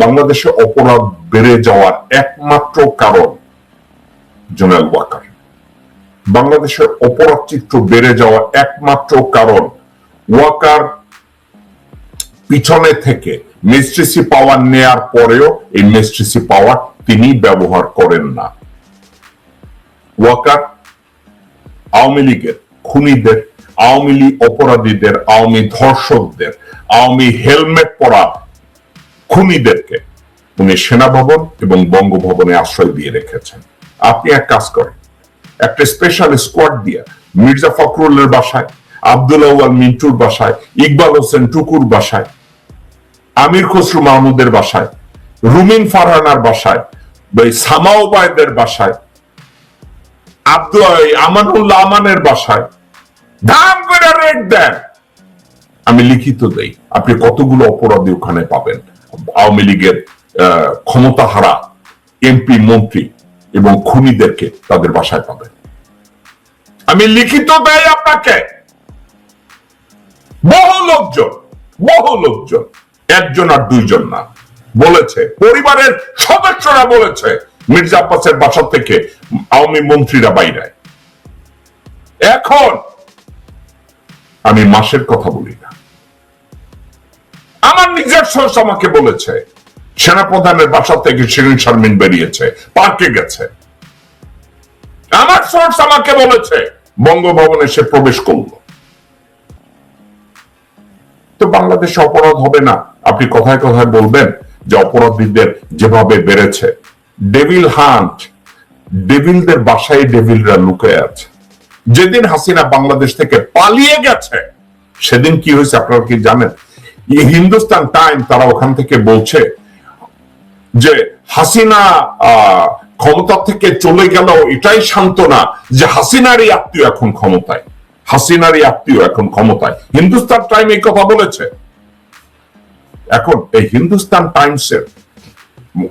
বাংলাদেশে অপরাধ বেড়ে যাওয়ার একমাত্র কারণ জোনাল ওয়াকার। বাংলাদেশের অপরাধ চিত্র বেড়ে যাওয়ার একমাত্র কারণ ওয়াকার পিছনে থেকে মিস্ট্রিসি পাওয়ার নেয়ার পরেও এই মিস্ট্রিসি পাওয়ার তিনি ব্যবহার করেন না। ওয়াকার আওয়ামী লীগের খুনিদের, আওয়ামী লীগ অপরাধীদের, আওয়ামী ধর্ষকদের, আওয়ামী হেলমেট পরা খুনিদেরকে উনি সেনা ভবন এবং বঙ্গভবনে আশ্রয় দিয়ে রেখেছেন। আপনি এক কাজ করেন, একটা স্পেশাল স্কোয়াড দিয়ে মির্জা ফখরুলের বাসায়, আব্দুল আউয়াল মিন্টুর বাসায়, ইকবাল হোসেন টুকুর বাসায়, আমির খসরু মাহমুদের বাসায়, রুমিন ফারহানার বাসায় সামাওবায়দের বাসায়, আব্দুল আমানুল্লাহ আমানের বাসায়। দাম করে রেট দেন। আমি লিখিত দেই, আপনি কতগুলো অপরাধী ওখানে পাবেন? আওয়ামী লীগের আহ, ক্ষমতাহারা এমপি মন্ত্রী এবং খুনিদেরকে তাদের বাসায় পাবেন আমি লিখিত দেই আপনাকে। বহু লোকজন বহু লোকজন একজন আর দুইজন না বলেছে পরিবারের সদস্যরা বলেছে মির্জা আব্বাসের বাসা থেকে আওয়ামী মন্ত্রীরা বাইরে। এখন আমি মাসের কথা বলি না। সোর্স আমাকে বলেছে, সেনাপ্রধানের বাসা থেকে শিরিন শারমিন বেরিয়েছে, পার্কে গেছে। আমার সোর্স আমাকে বলেছে, বঙ্গভবনে সে প্রবেশ করল। তো বাংলাদেশে অপরাধ হবে না? আপনি কথায় কথায় বলবেন যে অপরাধীদের যেভাবে বেড়েছে, ডেভিল হান্ট, ডেভিলদের বাসায় ডেভিলরা লুকে আছে। যেদিন হাসিনা বাংলাদেশ থেকে পালিয়ে গেছে, সেদিন কি হয়েছে আপনারা কি জানেন? হিন্দুস্তান টাইম তারা ওখান থেকে বলছে যে হাসিনা ক্ষমতা থেকে চলে গেল এটাই সান্ত্বনা যে হাসিনারই আত্মীয় এখন ক্ষমতায়। হাসিনারই আত্মীয় এখন ক্ষমতায়। হিন্দুস্তান টাইম এই কথা বলেছে। এখন এই হিন্দুস্তান টাইমসের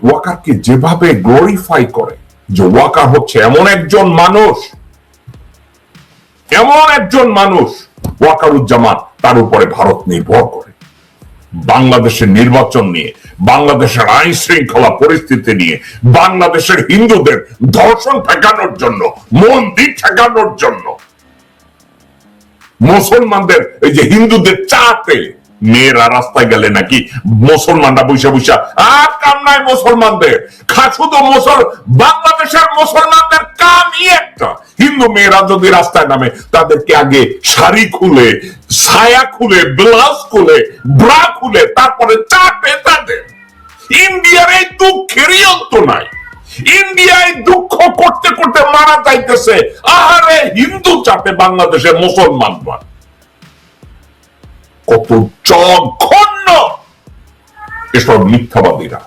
ওয়াকারকে যেভাবে গ্লোরিফাই করে যে ওয়াকার হচ্ছে এমন একজন মানুষ, এমন একজন মানুষ ওয়াকারুজ্জামান, তার উপরে ভারত নির্ভর করে। বাংলাদেশের নির্বাচন নিয়ে, বাংলাদেশের আইন শৃঙ্খলা পরিস্থিতি নিয়ে, বাংলাদেশের হিন্দুদের ধর্ষণ ঠেকানোর জন্য, মন্দির ঠেকানোর জন্য। মুসলমানদের, এই যে হিন্দুদের চাতে, মেয়েরা রাস্তায় গেলে নাকি মুসলমানরা বৈশা বৈশা আর কাম নাই মুসলমানদের খা শুধু মুসল, বাংলাদেশের মুসলমানদের কামই একটা হিন্দু মেয়েরা যদি রাস্তায় নামে, তাদেরকে আগে শাড়ি খুলে, ছায়া খুলে, ব্লাউজ খুলে, ব্রা খুলে, তারপরে চাপে তাদের ইন্ডিয়ার এই দুঃখেরই অন্ত নাই। ইন্ডিয়ায় দুঃখ করতে করতে মারা যাইতেছে। আহারে, হিন্দু চাপে বাংলাদেশে মুসলমানরা কত জঘন্য এসব মিথ্যাবাদীরা।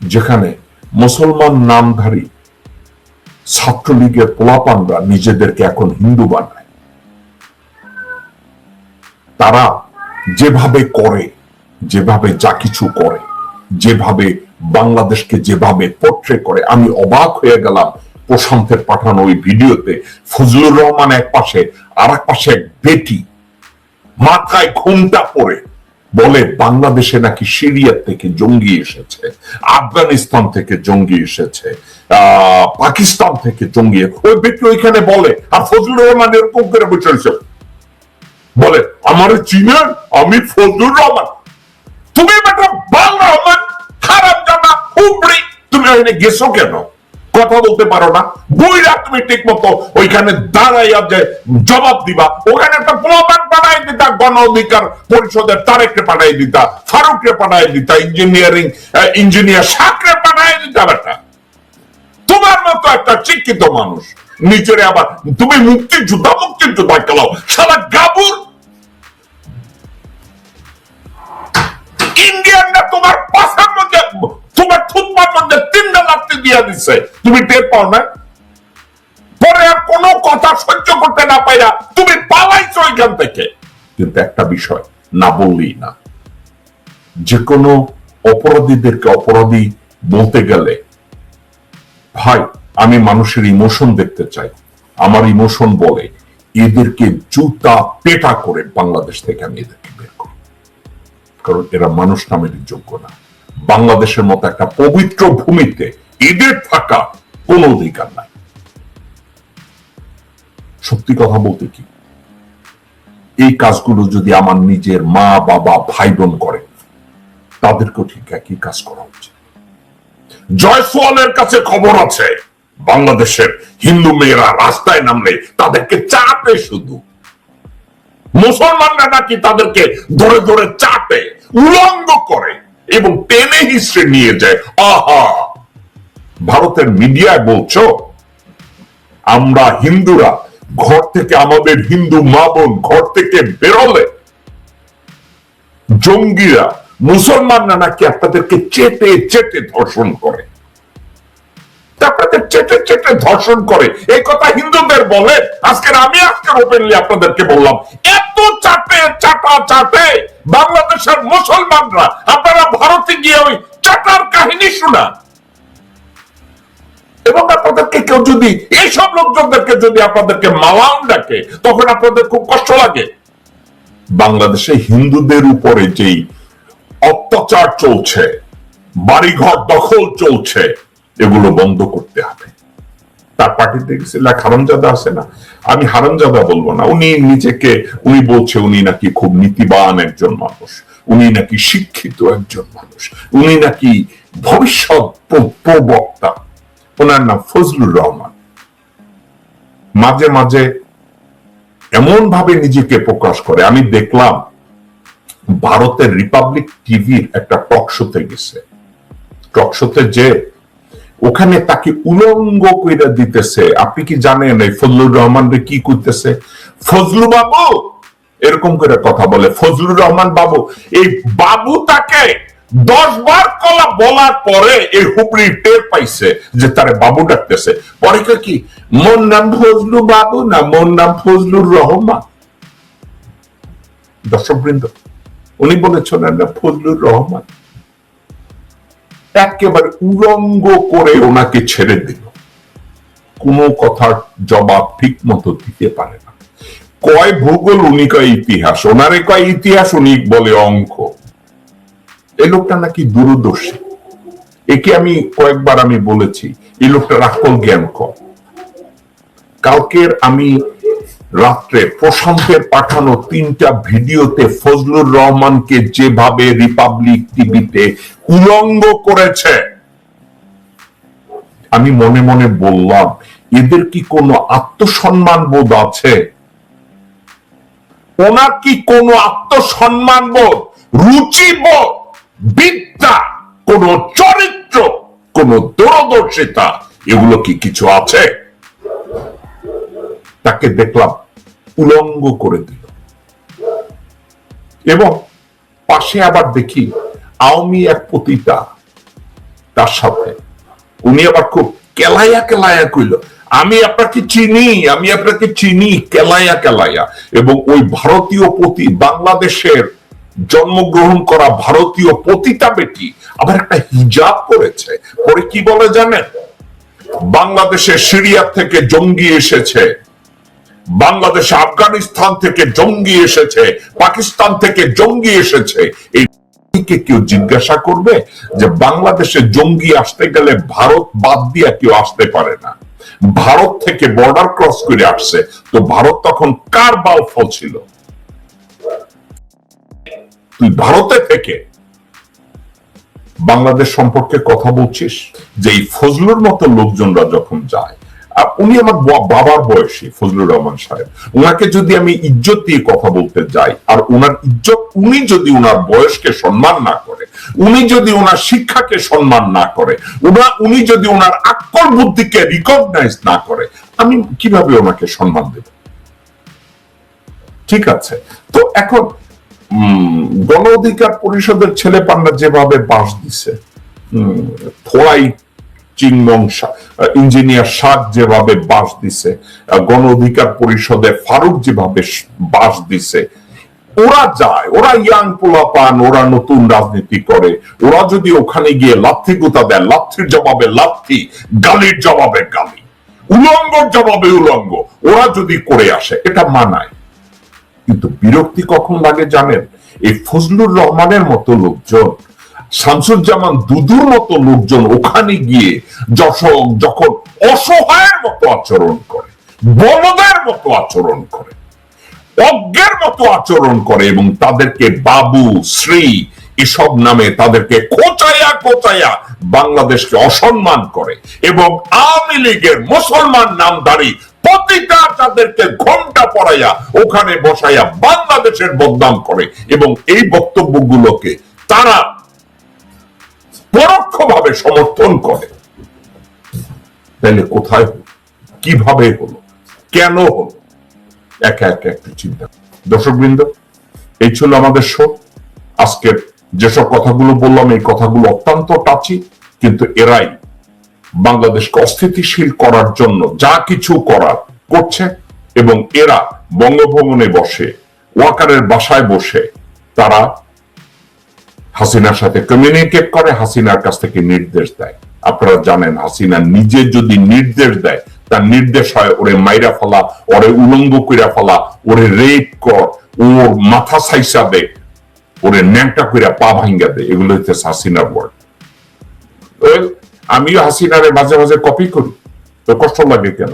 যেখানে মুসলমান নামধারী ছাত্রলীগের পোলাপানরা নিজেদেরকে এখন হিন্দু বানায়। তারা যেভাবে করে, যেভাবে যা কিছু করে, যেভাবে বাংলাদেশকে যেভাবে পোট্রে করে, আমি অবাক হয়ে গেলাম প্রশান্তের পাঠানো ওই ভিডিওতে। ফজলুর রহমান এক পাশে আর এক পাশে এক বেটি, মাথায় ঘুমটা পড়ে। বলে বাংলাদেশে নাকি সিরিয়া থেকে জঙ্গি এসেছে, আফগানিস্তান থেকে জঙ্গি এসেছে পাকিস্তান থেকে জঙ্গি ওই ব্যক্তি ওইখানে বলে, আর ফজলুর রহমান এরকম করে বসে। বলে, আমার চিনেন আমি ফজলুর রহমান। তুমি বাংলা রহমান, খারাপ জানা হুবড়ি তুমি ওখানে গেছো কেন? কথা বলতে পারো না। বইরা তুমি ঠিক মতো ওইখানে দাঁড়াইয়া যে জবাব দিবা, ওখানে একটা প্রমাণ বানাই দিতা, গণ অধিকার পরিষদের তারেককে পাঠাই দিতা, ফারুককে পাঠাই দিতা ইঞ্জিনিয়ারিং ইঞ্জিনিয়ার সাকরে পাঠাই দিতা বেটা। তোমার মতো একটা শিক্ষিত মানুষ, নিচেরে আবার তুমি মুক্তিযোদ্ধা মুক্তিযোদ্ধা খেলাও সারা গাবুর। ইন্ডিয়ানরা তোমার পাশার মধ্যে, তোমার থুতমার মধ্যে লাত্তি দিয়ে দিছে। তুমি টের পাও না? পরে আর কোনো কথা সহ্য করতে না পাইয়া তুমি পালাইছো এখান থেকে। কিন্তু একটা বিষয় না বললেই না। যে কোনো অপরাধীদেরকে অপরাধী বলতে গেলে, ভাই, আমি মানুষের ইমোশন দেখতে চাই। আমার ইমোশন বলে এদেরকে জুতা পেটা করে বাংলাদেশ থেকে আমি এদেরকে বের করব কারণ এরা মানুষ নামের যোগ্য না। বাংলাদেশের মতো একটা পবিত্র ভূমিতে এদের থাকা কোনো অধিকার নাই। সত্যি কথা বলতে কি? এই কাজগুলো যদি আমার নিজের মা, বাবা ভাই বোন করে, তাদেরকেও ঠিক একই কাজ করা উচিত। জয়সওয়ালের কাছে খবর আছে, বাংলাদেশের হিন্দু মেয়েরা রাস্তায় নামলে তাদেরকে চাপে শুধু। মুসলমানরা নাকি তাদেরকে ধরে ধরে চাপে, উলঙ্গ করে। এবং টেনে হিসড়ে নিয়ে যায়। আহা! ভারতের মিডিয়ায় বলছো, আমরা হিন্দুরা, ঘর থেকে আমাদের হিন্দু মা বোন ঘর থেকে বেরোলে জঙ্গিরা, মুসলমানরা নাকি আপনাদেরকে চেটে চেটে ধর্ষণ করে। আপনাদের চেটে চেটে ধর্ষণ করে। এই কথা হিন্দুদের বলে। আজকের আমি আজকে ওপেনলি আপনাদেরকে বললাম বাংলাদেশের মুসলমানরা? আপনারা ভারতে গিয়ে ওই চাটার কাহিনী শোনা এবং আপনাদেরকে কেউ যদি, এইসব লোকজনদেরকে যদি আপনাদেরকে ডাকে, তখন আপনাদের খুব কষ্ট লাগে। বাংলাদেশে হিন্দুদের উপরে যেই অত্যাচার চলছে, বাড়িঘর দখল চলছে, এগুলো বন্ধ করতে হবে। তার পার্টিতে গেছিলা। হারামজাদা আছে না। আমি হারামজাদা বলব না। উনি নিজেকে, উনি বলছে উনি নাকি খুব নীতিবান একজন মানুষ। উনি নাকি শিক্ষিত একজন মানুষ। উনি নাকি ভবিষ্যৎ প্রবক্তা। ওনার নাম ফজলুর রহমান। মাঝে মাঝে এমন ভাবে নিজেকে প্রকাশ করে। আমি দেখলাম, ভারতের রিপাবলিক টিভির একটা টক শোতে গেছে। টক শোতে যে ওখানে তাকে উলঙ্গ কইরা দিতেছে। আপনি কি জানেন এই ফজলুর রহমান কি করতেছে ফজলু বাবু! এরকম করে কথা বলে। ফজলুর রহমান বাবু, এই বাবু তাকে দশ বার কলা বলার পরে এই হুবড়ি টের পাইছে যে তারে বাবু ডাকতেছে। পরে কি, মোর নাম ফজলু বাবু না মোর নাম ফজলুর রহমান? দর্শকবৃন্দ, উনি বলেছেন ফজলুর রহমান। একেবারে উলঙ্গ করে ওনাকে ছেড়ে দিল। কোনো কথার জবাব ঠিক মতো দিতে পারে না। কয় ভূগোল, উনি কয় ইতিহাস, ওনারে কয় ইতিহাস, উনি বলে অঙ্ক। এই লোকটা নাকি দূরদর্শী। একে আমি কয়েকবার আমি বলেছি এই লোকটার আকল জ্ঞান কম। কালকের আমি রাত্রে প্রশান্তের পাঠানো তিনটা ভিডিওতে ফজলুর রহমানকে যেভাবে রিপাবলিক টিভিতে উলঙ্গ করেছে। আমি মনে মনে বললাম, এদের কি কোনো আত্মসম্মান বোধ আছে? ওনার কি কোনো আত্মসম্মান বোধ? রুচিবোধ বিদ্যা? কোন চরিত্র? কোন দূরদর্শিতা? এগুলো কি কিছু আছে? তাকে দেখলাম উলঙ্গ করে দিল। এবং পাশে আবার দেখি আওয়ামী এক পতিতা তার সাথে উনি আবার খুব কেলাইয়া কেলাইয়া কইল, আমি আপনাকে চিনি, আমি আপনাকে চিনি, কেলাইয়া কেলাইয়া। এবং ওই ভারতীয় পতি, বাংলাদেশের জন্মগ্রহণ করা ভারতীয় পতিতা বেটি আবার একটা হিজাব করেছে পরে কি বলে জানেন? বাংলাদেশে সিরিয়া থেকে জঙ্গি এসেছে, বাংলাদেশে আফগানিস্তান থেকে জঙ্গি এসেছে, পাকিস্তান থেকে জঙ্গি এসেছে। এই কে কেউ জিজ্ঞাসা করবে যে বাংলাদেশে জঙ্গি আসতে গেলে ভারত বাদ দিয়া কেউ আসতে পারে না। ভারত থেকে বর্ডার ক্রস করে আসছে। তো ভারত তখন কার বাল ফল ছিল? তুই ভারতে থেকে বাংলাদেশ সম্পর্কে কথা বলছিস যে এই ফজলুর মতো লোকজনরা যখন যায় উনি আমার বাবার বয়সী ফজলুর রহমান সাহেব। ওনাকে যদি আমি ইজ্জত দিয়ে কথা বলতে যাই আর ওনার ইজ্জত উনি যদি ওনার বয়সকে সম্মান না করে উনি যদি ওনার শিক্ষাকে সম্মান না করে উনা উনি যদি ওনার আক্কল বুদ্ধিকে রিকগনাইজ না করে আমি কীভাবে ওনাকে সম্মান দেব? ঠিক আছে। তো এখন গণ অধিকার পরিষদের ছেলে পান্ডা যেভাবে বাস দিছে উম, থোড়াই চিংমং ইঞ্জিনিয়ার শাক যেভাবে বাস দিছে গণ অধিকার পরিষদে ফারুক যেভাবে বাস দিছে, ওরা যায়, ওরা ইয়াং পোলা পান ওরা নতুন রাজনীতি করে, ওরা যদি ওখানে গিয়ে লাথি গুতা দেয় লাথির জবাবে লাথি গালির জবাবে গালি, উলঙ্গর জবাবে উলঙ্গ, ওরা যদি করে আসে, এটা মানায়। কিন্তু বিরক্তি কখন লাগে জানেন? এই ফজলুর রহমানের মতো লোকজন শামসুজ্জামান দুদুর মতো লোকজন ওখানে গিয়ে যশোক যখন অসহায়ের মতো আচরণ করে বলদের মতো আচরণ করে, অজ্ঞের মতো আচরণ করে এবং তাদেরকে বাবু শ্রী এসব নামে তাদেরকে কোচাইয়া কোচাইয়া বাংলাদেশকে অসম্মান করে এবং আওয়ামী লীগের মুসলমান নামধারী প্রতিটা তাদেরকে ঘণ্টা পড়াইয়া ওখানে বসাইয়া বাংলাদেশের বদনাম করে এবং এই বক্তব্যগুলোকে তারা পরোক্ষভাবে সমর্থন করে। তাহলে কোথায় কীভাবে হলো? কেন হলো? একা একা একটু চিন্তা। দর্শক বৃন্দ এই ছিল আমাদের শো। আজকের যেসব কথাগুলো বললাম, এই কথাগুলো অত্যন্ত টাচি কিন্তু এরাই বাংলাদেশকে অস্থিতিশীল করার জন্য যা কিছু করার করছে এবং এরা বঙ্গভবনে বসে, ওয়াকারের বাসায় বসে তারা হাসিনার সাথে কমিউনিকেট করে, হাসিনার কাছ থেকে নির্দেশ দেয়। আপনারা জানেন, হাসিনা নিজে যদি নির্দেশ দেয়, তার নির্দেশ হয় ওরে মাইরা ফেলা, ওরে উলঙ্গ কইরা ফেলা, ওরে রেপ কর, ওর মাথা সাইসা দে, ওরে ন্যাংটা কইরা পা ভাঙ্গা দে, এগুলো হচ্ছে হাসিনার ওয়ার্ড আমিও হাসিনারে মাঝে মাঝে কপি করি। তো কষ্ট লাগে কেন?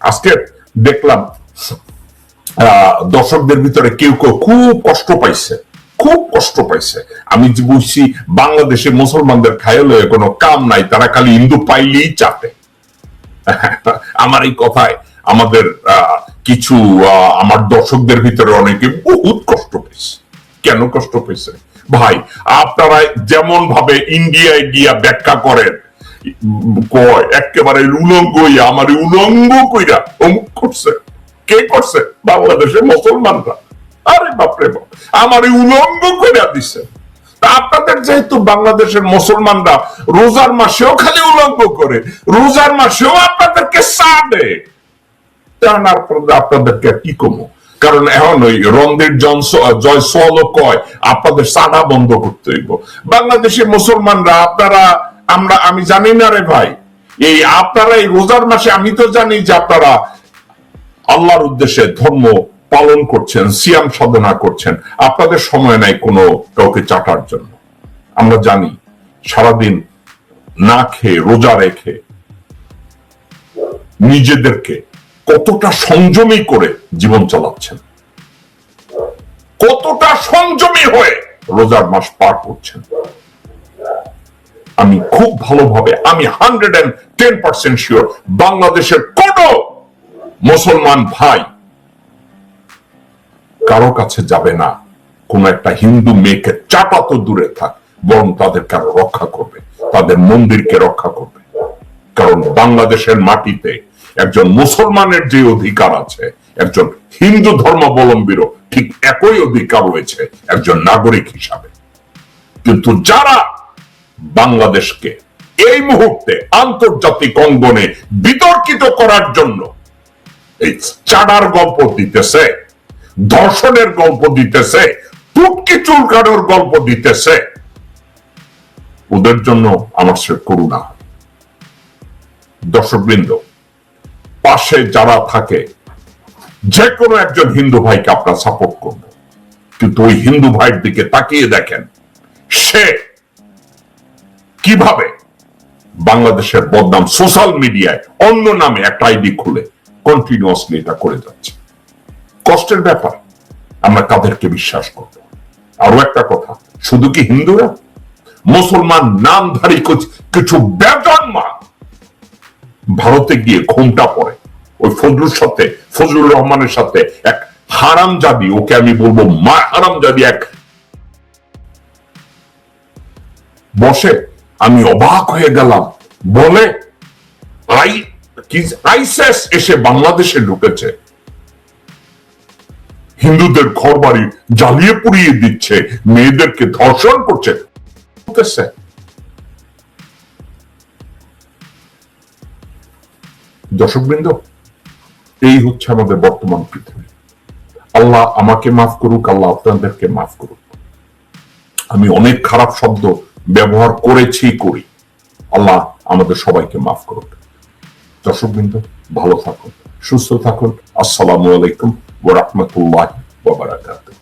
আজকে দেখলাম দর্শকদের ভিতরে কেউ কেউ খুব কষ্ট পাইছে। খুব কষ্ট পাইছে। আমি যে বুঝছি, বাংলাদেশে মুসলমানদের খায়ালে কোনো কাম নাই, তারা খালি হিন্দু পাইলেই চাপে। আমার এই কথায় আমাদের কিছু আমার দর্শকদের ভিতরে অনেকে বহুত কষ্ট পেয়েছে কেন কষ্ট পেয়েছে ভাই, আপনারা যেমন ভাবে ইন্ডিয়ায় গিয়া ব্যাখ্যা করেন, কয়, একেবারে উলঙ্গ আমার উলঙ্গ কইরা অমুক করছে। কে করছে? বাংলাদেশের মুসলমানরা। আরে বাপরে বাপ, আমার উলঙ্গ কইরা দিছে। আপনাদের যেহেতু বাংলাদেশের মুসলমানরা রোজার মাসেও খালি উলঙ্গ করে, রোজার মাসেও আপনাদেরকে আপনাদের, আপনাদেরকে কি কমো? কারণ এখন ওই রণধীর জনস জয় সোয়ালো কয়, আপনাদের সাদা বন্ধ করতে হইব। বাংলাদেশের মুসলমানরা, আপনারা, আমরা, আমি জানি না রে ভাই। এই আপনারা এই রোজার মাসে, আমি তো জানি যে আপনারা আল্লাহর উদ্দেশ্যে ধর্ম পালন করছেন, সিয়াম সাধনা করছেন, আপনাদের সময় নাই কোনো কাউকে চাটার জন্য। আমরা জানি, সারাদিন না খেয়ে, রোজা রেখে নিজেদেরকে কতটা সংযমী করে জীবন চালাচ্ছেন। কতটা সংযমী হয়ে রোজার মাস পার করছেন। আমি খুব ভালোভাবে, আমি hundred and ten percent sure বাংলাদেশের কোন মুসলমান ভাই কারও কাছে যাবে না। কোন একটা হিন্দু মেয়েকে চাপা তো দূরে থাক, বরং তাদেরকে আরও রক্ষা করবে, তাদের মন্দিরকে রক্ষা করবে। কারণ বাংলাদেশের মাটিতে একজন মুসলমানের যে অধিকার আছে, একজন হিন্দু ধর্মাবলম্বীরও ঠিক একই অধিকার রয়েছে একজন নাগরিক হিসাবে। কিন্তু যারা বাংলাদেশকে এই মুহূর্তে আন্তর্জাতিক অঙ্গনে বিতর্কিত করার জন্য এই চাডার গল্প দিতেছে ধর্ষণের গল্প দিতেছে টুটকি চুলকানোর গল্প দিতেছে। ওদের জন্য আমার সে করুণা। দর্শকবৃন্দ, পাশে যারা থাকে যে কোনো একজন হিন্দু ভাইকে আপনার সাপোর্ট করব। কিন্তু ওই হিন্দু ভাইয়ের দিকে তাকিয়ে দেখেন, সে কীভাবে বাংলাদেশের বদনাম সোশ্যাল মিডিয়ায় অন্য নামে একটা আইডি খুলে কন্টিনিউয়াসলি এটা করে যাচ্ছে। কষ্টের ব্যাপার। আমরা কাদেরকে বিশ্বাস করব। আরও একটা কথা, শুধু কি হিন্দুরা? মুসলমান নামধারী কিছু- বেজন্মা ভারতে গিয়ে ঘুমটা পড়ে। ওই ফজলুর সাথে, ফজলুর রহমানের সাথে এক হারাম জাদি ওকে আমি বলব মা হারাম জাদি এক বসে। আমি অবাক হয়ে গেলাম। বলে, আই আইসেস এসে বাংলাদেশে ঢুকেছে। হিন্দুদের ঘর বাড়ি জ্বালিয়ে পুড়িয়ে দিচ্ছে, মেয়েদেরকে ধর্ষণ করছে। দর্শকবৃন্দ, এই হচ্ছে আমাদের বর্তমান পৃথিবী। আল্লাহ আমাকে মাফ করুক, আল্লাহ আপনাদেরকে মাফ করুক। আমি অনেক খারাপ শব্দ ব্যবহার করেছি, করি। আল্লাহ আমাদের সবাইকে মাফ করুক। দর্শকবৃন্দ, ভালো থাকুন, সুস্থ থাকুন। আসসালামু আলাইকুম। വറഹ്മത്തുള്ളാഹി വബറകാതുഹു.